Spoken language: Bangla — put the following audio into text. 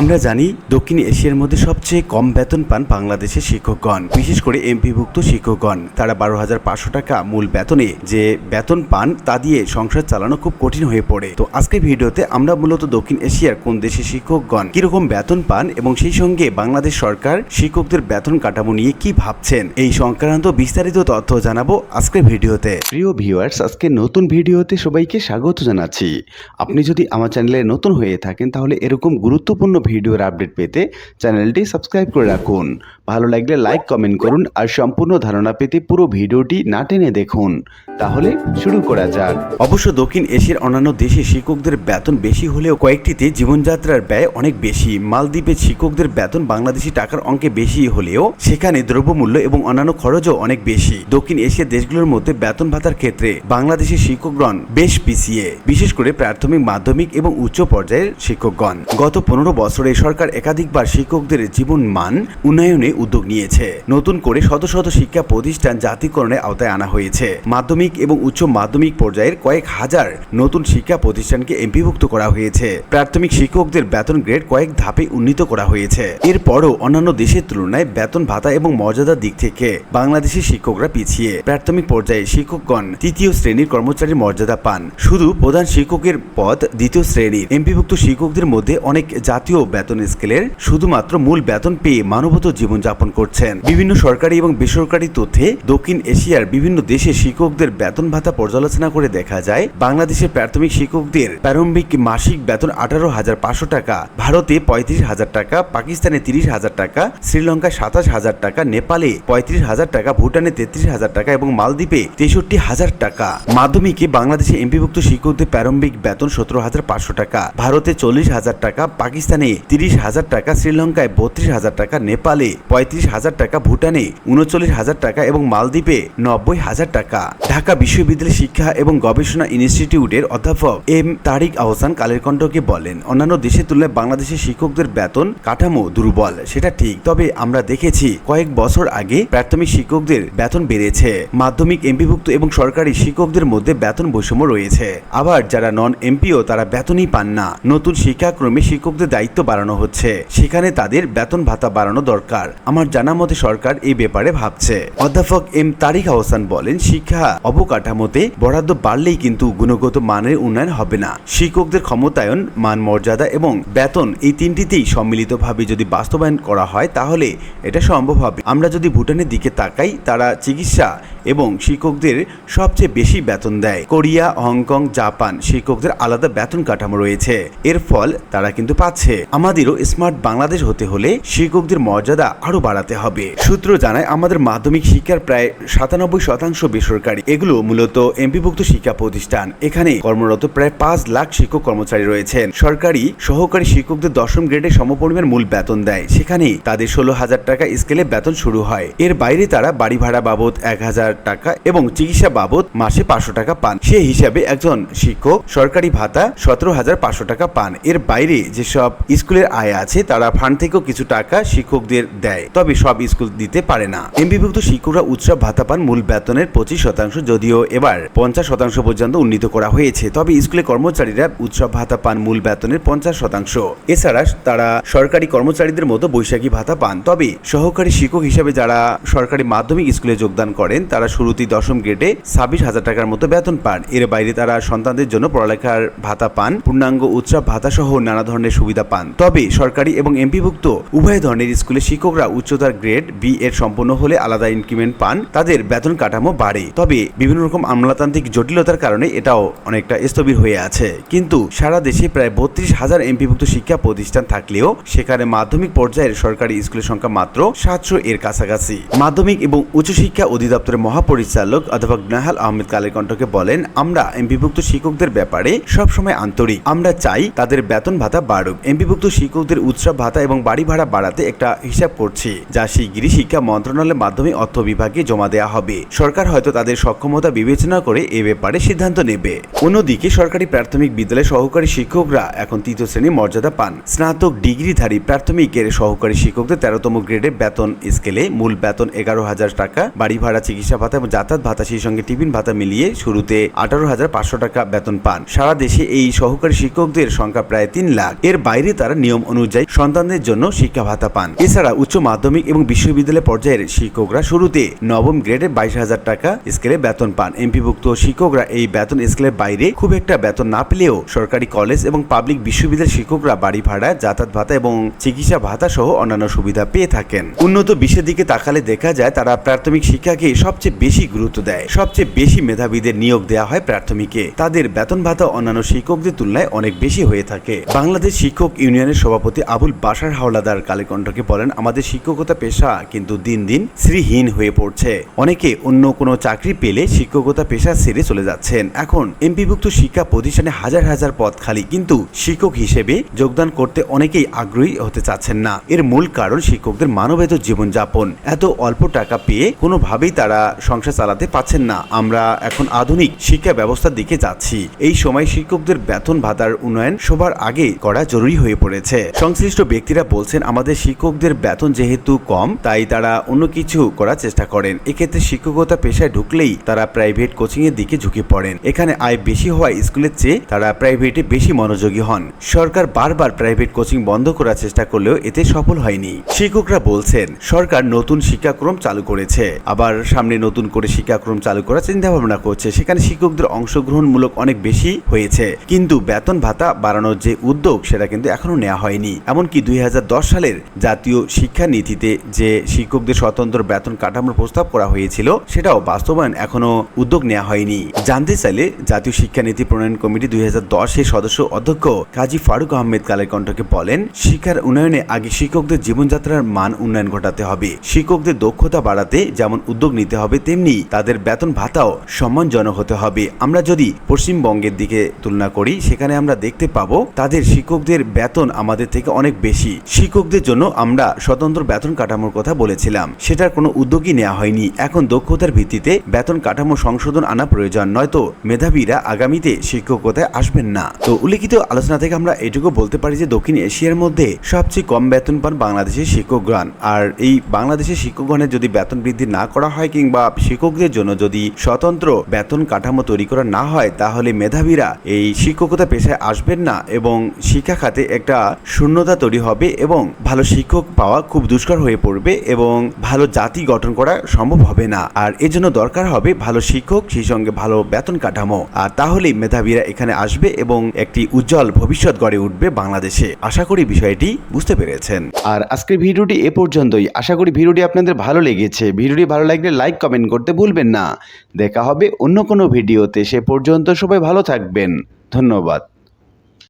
আমরা জানি দক্ষিণ এশিয়ার মধ্যে সবচেয়ে কম বেতন পান বাংলাদেশের শিক্ষকগণ, বিশেষ করে এমপিভুক্ত শিক্ষকগণ। তারা বারো হাজার পাঁচশো টাকা মূল বেতনে যে বেতন পান, তা দিয়ে সংসার চালানো খুব কঠিন হয়ে পড়ে। তো আজকের ভিডিওতে আমরা মূলত দক্ষিণ এশিয়ার কোন দেশের শিক্ষকগণ কীরকম বেতন পান এবং সেই সঙ্গে বাংলাদেশ সরকার শিক্ষকদের বেতন কাঠামো নিয়ে কি ভাবছেন, এই সংক্রান্ত বিস্তারিত তথ্য জানাব আজকের ভিডিওতে। প্রিয় ভিউয়ার্স, আজকে নতুন ভিডিওতে সবাইকে স্বাগত জানাচ্ছি। আপনি যদি আমার চ্যানেলে নতুন হয়ে থাকেন, তাহলে এরকম গুরুত্বপূর্ণ ভিডিওর আপডেট পেতে চ্যানেলটি সাবস্ক্রাইব করে রাখুন। ভালো লাগলে লাইক কমেন্ট করুন আর সম্পূর্ণ ধারণা পেতে পুরো ভিডিওটি না টেনে দেখুন। তাহলে শুরু করা যাক। অবশ্য দক্ষিণ এশিয়ার অন্যান্য দেশে শিক্ষকদের বেতন বেশি হলেও কয়েকটিতে জীবনযাত্রার ব্যয় অনেক বেশি। মালদ্বীপে শিক্ষকদের বেতন বাংলাদেশি টাকার অঙ্কে বেশি হলেও সেখানে দ্রব্যমূল্য এবং অন্যান্য খরচও অনেক বেশি। দক্ষিণ এশিয়ার দেশগুলোর মধ্যে বেতন ভাতার ক্ষেত্রে বাংলাদেশের শিক্ষকগণ বেশ পিছিয়ে, বিশেষ করে প্রাথমিক, মাধ্যমিক এবং উচ্চ পর্যায়ের শিক্ষকগণ। গত পনেরো বছরে সরকার একাধিকবার শিক্ষকদের জীবন মান উন্নয়নে উদ্যোগ নিয়েছে। নতুন করে শত শত শিক্ষা প্রতিষ্ঠান জাতীয়করণের আওতায় আনা হয়েছে। মাধ্যমিক এবং উচ্চ মাধ্যমিক পর্যায়ের কয়েক হাজার নতুন শিক্ষা প্রতিষ্ঠানকে এমপিভুক্ত করা হয়েছে। প্রাথমিক শিক্ষকদের বেতন গ্রেড কয়েক ধাপে উন্নীত করা হয়েছে। এরপরও অন্যান্য দেশের তুলনায় বেতন ভাতা এবং মর্যাদার দিক থেকে বাংলাদেশের শিক্ষকরা পিছিয়ে। প্রাথমিক পর্যায়ে শিক্ষকগণ তৃতীয় শ্রেণির কর্মচারীর মর্যাদা পান। শুধু প্রধান শিক্ষকের পদ দ্বিতীয় শ্রেণির। এমপিভুক্ত শিক্ষকদের মধ্যে অনেক জাতীয় বেতন স্কেলের শুধুমাত্র মূল বেতন পেয়ে মানবত জীবনযাপন করছেন। বিভিন্ন সরকারি এবং বেসরকারি তথ্যে দক্ষিণ এশিয়ার বিভিন্ন দেশে শিক্ষকদের বেতন ভাতা পর্যালোচনা করে দেখা যায়, বাংলাদেশের প্রাথমিক শিক্ষকদের প্রারম্ভিক মাসিক বেতন আঠারো হাজার পাঁচশো টাকা, ভারতে পঁয়ত্রিশ হাজার টাকা, পাকিস্তানে তিরিশ হাজার টাকা, শ্রীলঙ্কায় সাতাশ হাজার টাকা, নেপালে পঁয়ত্রিশ হাজার টাকা, ভুটানে তেত্রিশ হাজার টাকা এবং মালদ্বীপে তেষট্টি হাজার টাকা। মাধ্যমিকে বাংলাদেশে এমপিভুক্ত শিক্ষকদের প্রারম্ভিক বেতন সতেরো হাজার পাঁচশো টাকা, ভারতে চল্লিশ হাজার টাকা, পাকিস্তানে তিরিশ হাজার টাকা শ্রীলঙ্কায়, বত্রিশ হাজার টাকা নেপালে, পঁয়ত্রিশ হাজার টাকা ভুটানে, উনচল্লিশ হাজার টাকা এবং মালদ্বীপে নব্বই হাজার টাকা। ঢাকা বিশ্ববিদ্যালয় শিক্ষা এবং গবেষণা ইনস্টিটিউটের অধ্যাপক এম তারিক আহসান কালের কণ্ঠকে বলেন, অন্যান্য দেশের তুলনায় বাংলাদেশের শিক্ষকদের বেতন কাঠামো দুর্বল, সেটা ঠিক, তবে আমরা দেখেছি কয়েক বছর আগে প্রাথমিক শিক্ষকদের বেতন বেড়েছে। মাধ্যমিক এমপিভুক্ত এবং সরকারি শিক্ষকদের মধ্যে বেতন বৈষম্য রয়েছে। আবার যারা নন এমপিও তারা বেতনই পান না। নতুন শিক্ষাক্রমে শিক্ষকদের দায়িত্ব বাড়ানো হচ্ছে। সেখানে তাদের বেতন ভাতা বাড়ানো দরকার। আমার জানা মতে সরকার এই ব্যাপারে ভাবছে। অধ্যাপক এম তারিক আহসান বলেন, শিক্ষা অবকাঠামোতে বরাদ্দ বাড়লেই কিন্তু গুণগত মানের উন্নয়ন হবে না। শিক্ষকদের ক্ষমতায়ন, মান মর্যাদা এবং বেতন এই তিনটিতেই সম্মিলিতভাবে যদি বাস্তবায়ন করা হয়, তাহলে এটা সম্ভব হবে। আমরা যদি ভুটানের দিকে তাকাই, তারা চিকিৎসা এবং শিক্ষকদের সবচেয়ে বেশি বেতন দেয়। কোরিয়া, হংকং, জাপান শিক্ষকদের আলাদা বেতন কাঠামো রয়েছে। এর ফল তারা কিন্তু পাচ্ছে। আমাদেরও স্মার্ট বাংলাদেশ হতে হলে শিক্ষকদের মর্যাদা আরও বাড়াতে হবে। সূত্র জানায়, আমাদের মাধ্যমিক শিক্ষার প্রায় সাতানব্বই শতাংশ বেসরকারি। এগুলো মূলত এমপিভুক্ত শিক্ষা প্রতিষ্ঠান। এখানে কর্মরত প্রায় পাঁচ লাখ শিক্ষক কর্মচারী রয়েছেন। সরকারি সহকারী শিক্ষকদের দশম গ্রেডে সমপরিমাণ মূল বেতন দেয়। সেখানে তাদের ষোলো হাজার টাকা স্কেলে বেতন শুরু হয়। এর বাইরে তারা বাড়ি ভাড়া বাবদ এক হাজার টাকা এবং চিকিৎসা বাবদ মাসে পাঁচশো টাকা পান। সে হিসাবে একজন শিক্ষক সরকারি ভাতা সতেরো হাজার পাঁচশো টাকা পান। এর বাইরে যেসব স্কুলের আয় আছে, তারা ফান্ড থেকেও কিছু টাকা শিক্ষকদের দেয়, তবে সব স্কুল দিতে পারে না। এমবিভুক্ত শিক্ষকরা উৎসব, ভাতা পান, মূল বেতনের পঁচিশ শতাংশ, যদিও এবার পঞ্চাশ শতাংশ পর্যন্ত উন্নীত করা হয়েছে, তবে স্কুলে কর্মচারীরা উৎসব, ভাতা পান, মূল বেতনের পঞ্চাশ শতাংশ। এছাড়া তারা সরকারি কর্মচারীদের মতো বৈশাখী ভাতা পান, তবে সহকারী শিক্ষক হিসেবে যারা সরকারি মাধ্যমিক স্কুলে যোগদান করেন, তারা শুরুতেই দশম গ্রেডে ছাব্বিশ হাজার টাকার মতো বেতন পান। এর বাইরে তারা সন্তানদের জন্য পড়ালেখার ভাতা পান, পূর্ণাঙ্গ উৎসব, ভাতা সহ নানা ধরনের সুবিধা পান। তবে সরকারি এবং এমপিভুক্ত উভয় ধরনের স্কুলে শিক্ষকরা উচ্চতার গ্রেড বি এর সম্পন্ন হলে আলাদা ইনক্রিমেন্ট পান। তাদের বেতন কাঠামো বাড়ে। তবে বিভিন্ন রকম আমলাতান্ত্রিক জটিলতার কারণে এটাও অনেকটা স্থবির হয়ে আছে। কিন্তু সারা দেশে প্রায় বত্রিশ হাজার এমপিভুক্ত শিক্ষা প্রতিষ্ঠান থাকলেও সেখানে মাধ্যমিক পর্যায়ের সরকারি স্কুলের সংখ্যা মাত্র সাতশো এর কাছাকাছি। মাধ্যমিক এবং উচ্চশিক্ষা অধিদপ্তরের মহাপরিচালক অধ্যাপক নাহাল আহমেদ কালের কণ্ঠকে বলেন, আমরা এমপিভুক্ত শিক্ষকদের ব্যাপারে সবসময় আন্তরিক। আমরা চাই তাদের বেতন ভাতা বাড়ুক। এমপিভুক্ত শিক্ষকদের উৎসব, ভাতা এবং বাড়ি ভাড়া বাড়াতে একটা হিসাব করছি, যা শিগগিরই শিক্ষা মন্ত্রণালয়ের মাধ্যমে অর্থ বিভাগে জমা দেওয়া হবে। সরকার হয়তো তাদের সক্ষমতা বিবেচনা করে এ ব্যাপারে সিদ্ধান্ত নেবে। অন্যদিকে সরকারি প্রাথমিক বিদ্যালয়ে সহকারী শিক্ষকরা এখন তৃতীয় শ্রেণির মর্যাদা পান। স্নাতক ডিগ্রিধারী প্রাথমিকের সহকারী শিক্ষকদের তেরোতম গ্রেডের বেতন স্কেলে মূল বেতন এগারো হাজার টাকা, বাড়ি ভাড়া, চিকিৎসা ভাতা এবং যাতায়াত ভাতা, সেই সঙ্গে টিফিন ভাতা মিলিয়ে শুরুতে আঠারো হাজার পাঁচশো টাকা বেতন পান। সারা দেশে এই সহকারী শিক্ষকদের সংখ্যা প্রায় তিন লাখ। এর বাইরে তারা নিয়ম অনুযায়ী সন্তানদের জন্য শিক্ষা ভাতা পান। এছাড়া উচ্চ মাধ্যমিক এবং বিশ্ববিদ্যালয় পর্যায়ের শিক্ষকরা শুরুতে নবম গ্রেডে বাইশ হাজার টাকা স্কেলে বেতন পান। এমপিভুক্ত শিক্ষকরা এই বেতন স্কেলের বাইরে খুব একটা বেতন না পেলেও সরকারি কলেজ এবং পাবলিক বিশ্ববিদ্যালয়ের শিক্ষকরা বাড়ি ভাড়া, যাতায়াত ভাতা এবং চিকিৎসা ভাতা সহ অন্যান্য সুবিধা পেয়ে থাকেন। উন্নত বিশ্বের দিকে তাকালে দেখা যায় তারা প্রাথমিক শিক্ষাকে সবচেয়ে বেশি গুরুত্ব দেয়। সবচেয়ে বেশি মেধাবীদের নিয়োগ দেওয়া হয় প্রাথমিকে। তাদের বেতন ভাতা অন্যান্য শিক্ষকদের তুলনায় অনেক বেশি হয়ে থাকে। বাংলাদেশ শিক্ষক ইউনিয়নের সভাপতি আবুল বাসার হাওলাদার কালীকণ্ঠকে বলেন, আমাদের শিক্ষকতা পেশা কিন্তু দিন দিন শ্রীহীন হয়ে পড়ছে। অনেকে অন্য কোনো চাকরি পেলে শিক্ষকতা পেশা ছেড়ে চলে যাচ্ছেন। এখন এমপিভুক্ত শিক্ষা প্রতিষ্ঠানে হাজার হাজার পদ খালি, কিন্তু শিক্ষক হিসেবে যোগদান করতে অনেকেই আগ্রহী হতে চাচ্ছেন না। এর মূল কারণ শিক্ষকদের মানবেত জীবনযাপন। এত অল্প টাকা পেয়ে কোনোভাবেই তারা সংসার চালাতে পাচ্ছেন না। আমরা এখন আধুনিক শিক্ষা ব্যবস্থার দিকে যাচ্ছি। এই সময় শিক্ষকদের বেতন ভাতার উন্নয়ন সবার আগে করা জরুরি হয়ে পড়েছে। সংশ্লিষ্ট ব্যক্তিরা বলছেন, আমাদের শিক্ষকদের বেতন যেহেতু কম, তাই তারা অন্য কিছু করার চেষ্টা করেন। এক্ষেত্রে শিক্ষকতা পেশায় ঢুকলেই তারা প্রাইভেট কোচিং এর দিকে ঝুঁকে পড়েন। এখানে আয় বেশি হওয়ায় স্কুলের চেয়ে তারা প্রাইভেটে বেশি মনোযোগী হন। সরকার বারবার প্রাইভেট কোচিং বন্ধ করার চেষ্টা করলেও এতে সফল হয়নি। শিক্ষকরা বলছেন, সরকার নতুন শিক্ষাক্রম চালু করেছে। আবার সামনে নতুন করে শিক্ষাক্রম চালু করার চিন্তা ভাবনা করছে। সেখানে শিক্ষকদের অংশগ্রহণমূলক অনেক বেশি হয়েছে। কিন্তু বেতন ভাতা বাড়ানোর যে উদ্যোগ, সেটা কিন্তু এখনও নেওয়া হয়নি। এমনকি দুই সালের জাতীয় শিক্ষা নীতিতে যে শিক্ষকদের স্বতন্ত্র বেতন কাঠামোর প্রস্তাব করা হয়েছিল, সেটাও বাস্তবায়ন এখনও উদ্যোগ নেওয়া হয়নি। জানতে চাইলে জাতীয় শিক্ষানীতি প্রণয়ন কমিটি দুই দশের সদস্য অধ্যক্ষ কাজী ফারুক আহমেদ কালের কণ্ঠকে বলেন, শিক্ষার উন্নয়নে আগে শিক্ষকদের জীবনযাত্রার মান উন্নয়ন ঘটাতে হবে। শিক্ষকদের দক্ষতা বাড়াতে যেমন উদ্যোগ নিতে হবে, তেমনি তাদের বেতন ভাতাও সম্মানজনক হতে হবে। আমরা যদি পশ্চিমবঙ্গের দিকে তুলনা করি, সেখানে আমরা দেখতে পাবো তাদের শিক্ষকদের বেতন আমাদের থেকে অনেক বেশি। শিক্ষকদের জন্য আমরা স্বতন্ত্র বেতন কাঠামোর কথা বলেছিলাম। সেটার কোনো উদ্যোগই নেওয়া হয়নি। এখন দক্ষতার ভিত্তিতে বেতন কাঠামো সংশোধন আনা প্রয়োজন, নয়তো মেধাবীরা আগামীতে শিক্ষকতায় আসবেন না। তো উল্লেখিত আলোচনা থেকে আমরা এটুকু বলতে পারি যে দক্ষিণ এশিয়ার মধ্যে সবচেয়ে কম বেতন পান বাংলাদেশের শিক্ষকগণ। আর এই বাংলাদেশের শিক্ষকগণের যদি বেতন বৃদ্ধি না করা হয় কিংবা শিক্ষকদের জন্য যদি স্বতন্ত্র বেতন কাঠামো তৈরি করা না হয়, তাহলে মেধাবীরা এই শিক্ষকতা পেশায় আসবেন না এবং শিক্ষা খাতে একটা শূন্যতা তৈরি হবে এবং ভালো শিক্ষক পাওয়া খুব দুষ্কর হয়ে পড়বে এবং ভালো জাতি গঠন করা সম্ভব হবে না। আর এজন্য দরকার হবে ভালো শিক্ষক, সেই সঙ্গে ভালো বেতন কাঠামো। আর তাহলেই মেধাবীরা এখানে আসবে এবং একটি উজ্জ্বল ভবিষ্যৎ গড়ে উঠবে বাংলাদেশে। আশা করি বিষয়টি বুঝতে পেরেছেন। আর আজকের ভিডিওটি এ পর্যন্তই। আশা করি ভিডিওটি আপনাদের ভালো লেগেছে। ভিডিওটি ভালো লাগলে লাইক, কমেন্ট করতে ভুলবেন না। দেখা হবে অন্য কোনো ভিডিওতে। সে পর্যন্ত সবাই ভালো থাকবেন। ধন্যবাদ।